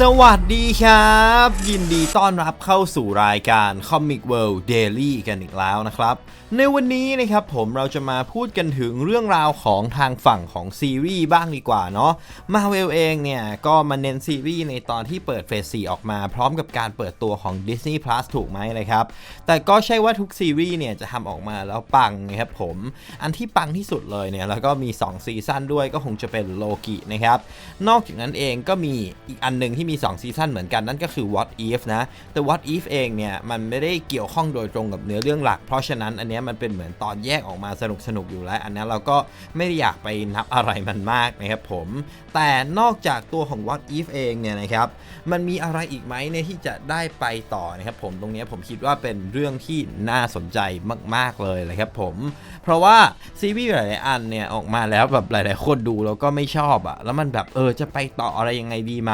สวัสดีครับ ยินดีต้อนรับเข้าสู่รายการ Comic World Daily กันอีกแล้วนะครับ ในวันนี้นะครับผมเราจะมาพูดกันถึงเรื่องราวของทางฝั่งของซีรีส์บ้างดีกว่าเนาะมาเวลเองเนี่ย ก็มาเน้นซีรีส์ในตอนที่เปิดเฟส 4 ออกมา พร้อมกับการเปิดตัวของ Disney Plus ถูกไหมเลยครับ แต่ก็ใช่ว่าทุกซีรีส์เนี่ยจะทำออกมาแล้วปังนะครับผมอันที่ปังที่สุดเลยเนี่ยแล้วก็มี 2 ซีซั่นด้วยก็คงจะเป็นโลกินะครับนอกจากนั้นเองก็มีอีกอันหนึ่งที่มี 2 ซีซั่นเหมือนกันนั่นก็คือ What If นะ แต่ What If เองเนี่ยมันไม่ได้เกี่ยวข้องโดยตรงกับเนื้อเรื่องหลัก เพราะฉะนั้นอันเนี้ยมันเป็นเหมือนตอนแยกออกมาสนุกสนุกอยู่แล้ว อันนี้เราก็ไม่ได้อยากไปนับอะไรมันมากนะครับผม แต่นอกจากตัวของ What If เองเนี่ยนะครับมันมีอะไรอีกไหมเนี่ยที่จะได้ไปต่อนะครับผมตรงนี้ผมคิดว่าเป็นเรื่องที่น่าสนใจมาก ๆเลยเลยครับผมเพราะว่าซีรีส์หลายๆอันเนี่ยออกมาแล้วแบบหลาย ๆ คนดูแล้วก็ไม่ชอบอะแล้วมันแบบเออจะไปต่ออะไรยังไงดีไหม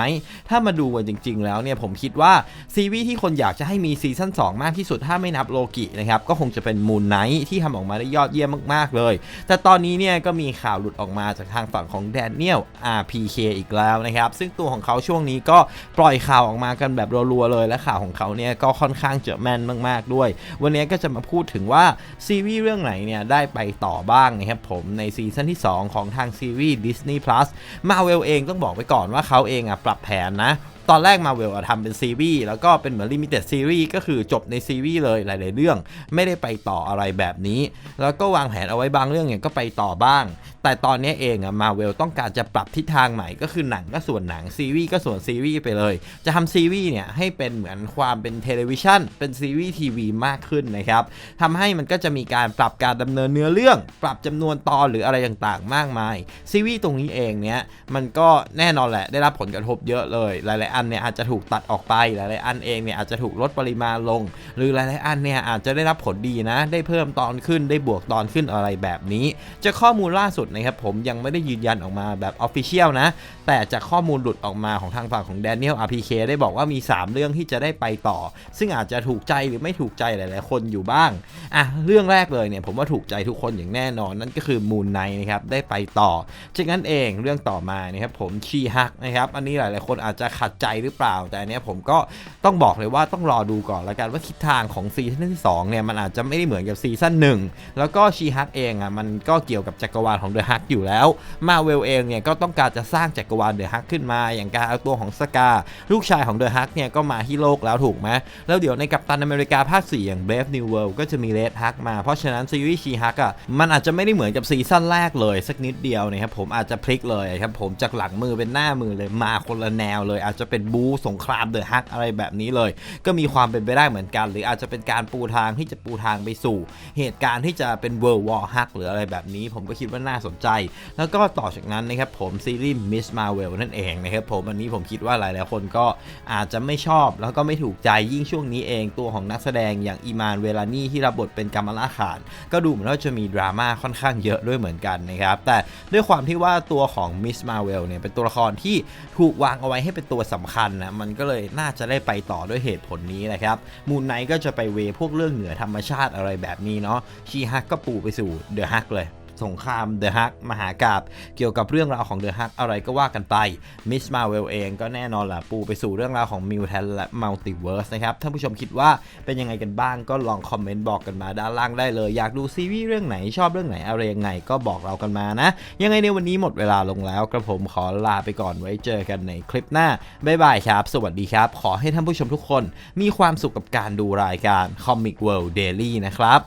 ถ้ามาดูกันจริง ๆ แล้วเนี่ยผมคิดว่าซีรีส์ที่คนอยากจะให้มีซีซั่น2 มากที่สุดถ้าไม่นับโลกินะครับก็คงจะเป็นมูนไนท์ที่ทำออกมาได้ยอดเยี่ยมมากๆเลย แต่ตอนนี้เนี่ยก็มีข่าวหลุดออกมาจากทางฝั่งของแดเนียล RPK อีกแล้วนะครับ ซึ่งตัวของเขาช่วงนี้ก็ปล่อยข่าวออกมากันแบบรัวๆเลย และข่าวของเขาเนี่ยก็ค่อนข้างเจะแมนมากๆด้วย วันนี้ก็จะมาพูดถึงว่าซีรีส์เรื่องไหนเนี่ยได้ไปต่อบ้างนะครับผมในซีซั่นที่ 2 ของทางซีรีส์ Disney Plus มาเวลเองต้องบอกไปก่อนว่าเขาเองอะปรับแผนนะ ตอนแรกมาเวลทำเป็นซีรีส์แล้วก็เป็นเหมือนลิมิเต็ดซีรีส์ก็คือจบในซีรีส์เลยหลาย ๆ เรื่อง ไม่ได้ไปต่ออะไรแบบนี้ แล้วก็วางแผนเอาไว้บางเรื่องเนี่ยก็ไปต่อบ้าง แต่ตอนนี้เองอะมาเวลต้องการจะปรับทิศทางใหม่ก็คือหนังก็ส่วนหนังซีรีส์ก็ส่วนซีรีส์ไปเลย จะทำซีรีส์เนี่ยให้เป็นเหมือนความเป็นเทเลวิชันเป็นซีรีส์ทีวีมากขึ้นนะครับทำให้มันก็จะมีการปรับการดำเนินเนื้อเรื่อง ปรับจำนวนตอนหรืออะไรต่างๆ มากมายซีรีส์ตรงนี้เองเนี่ยมันก็แน่นอนแหละได้รับผลกระทบเยอะเลยหลายๆอันเนี่ยอาจจะถูกตัดออกไป หลายๆอันเองเนี่ยอาจจะถูกลดปริมาณลง หรือหลายๆอันเนี่ยอาจจะได้รับผลดีนะ ได้เพิ่มตอนขึ้นได้บวกตอนขึ้นอะไรแบบนี้จะข้อมูลล่าสุดนะครับผมยังไม่ได้ยืนยันออกมาแบบออฟฟิเชียลนะ แต่จากข้อมูลหลุดออกมาของทางฝั่งของ Daniel RPK ได้บอกว่ามี 3 เรื่องที่จะได้ไปต่อ ซึ่งอาจจะถูกใจหรือไม่ถูกใจหลาย ๆ คนอยู่บ้างอะเรื่องแรกเลยเนี่ยผมว่าถูกใจทุกคนอย่างแน่นอนนั่นก็คือมูนไนนะครับได้ไปต่อจากนั้นเองเรื่องต่อมานะครับผมชีฮักนะครับอันนี้หลาย ๆ คนอาจจะขัดใจหรือเปล่า แต่อันนี้ผมก็ต้องบอกเลยว่าต้องรอดูก่อนละกันว่าทิศทางของซีซั่นที่2เนี่ยมันอาจจะไม่ได้เหมือนกับซีซั่นหนึ่งแล้วก็ชีฮักเองอะมันก็เกี่ยวกับจักรวาลของเดอะฮักอยู่แล้วมาเวลเองเนี่ยก็ต้องการจะสร้างจักรวาลเดอะฮักขึ้นมา อย่างการเอาตัวของสกา ลูกชายของเดอะฮักเนี่ยก็มาที่โลกแล้วถูกไหมแล้วเดี๋ยวในกัปตันอเมริกาภาค4อย่าง Brave New World ก็จะมีเลดฮักมา เพราะฉะนั้นซีรีส์ชีฮักอะมันอาจจะไม่ได้เหมือนกับซีซั่นแรกเลยสักนิดเดียวนะครับผมอาจจะพลิกเลยครับผมจากหลังมือเป็นหน้ามือเลยมาคนละแนวเลยอาจจะเป็นบูสงครามเดอะฮักอะไรแบบนี้เลย ก็มีความเป็นไปได้เหมือนกัน หรืออาจจะเป็นการปูทางที่จะปูทางไปสู่ เหตุการณ์ที่จะเป็น World War ฮักหรืออะไรแบบนี้ ผมก็คิดว่าน่าสนใจ แล้วก็ต่อจากนั้นนะครับผมซีรีส์ Miss Marvel นั่นเองนะครับผมอันนี้ผมคิดว่าหลายๆคนก็อาจจะไม่ชอบแล้วก็ไม่ถูกใจยิ่งช่วงนี้เองตัวของนักแสดงอย่างอีมานเวลานี่ที่รับบทเป็นกัมมาลาขาน ก็ดูเหมือนว่าจะมีดราม่าค่อนข้างเยอะด้วยเหมือนกันนะครับแต่ด้วยความที่ว่าตัวของ Miss Marvel เนี่ยเป็นตัวละครที่ถูกวางเอาไว้ให้เป็นตัวสำคัญนะมันก็เลยน่าจะได้ไปต่อด้วยเหตุผลนี้นะครับมูนไนก็จะไปเวพวกเรื่องเหนือธรรมชาติอะไรแบบนี้เนาะชีฮักก็ปูไปสู่เดอะฮักเลย สงครามเดอะฮักมหากาบเกี่ยวกับเรื่องราวของเดอะฮักอะไรก็ว่ากันไปมิสมาเวลเองก็แน่นอนแหละปูไปสู่เรื่องราวของมิวแทนและมัลติเวิร์สนะครับท่านผู้ชมคิดว่าเป็นยังไงกันบ้างก็ลองคอมเมนต์บอกกันมาด้านล่างได้เลย อยากดูซีรีส์เรื่องไหนชอบเรื่องไหนอะไรยังไงก็บอกเรากันมานะ ยังไงในวันนี้หมดเวลาลงแล้วกระผมขอลาไปก่อนไว้เจอกันในคลิปหน้าบ๊ายบายครับ สวัสดีครับ ขอให้ท่านผู้ชมทุกคน มีความสุขกับการดูรายการ Comic World Daily นะครับ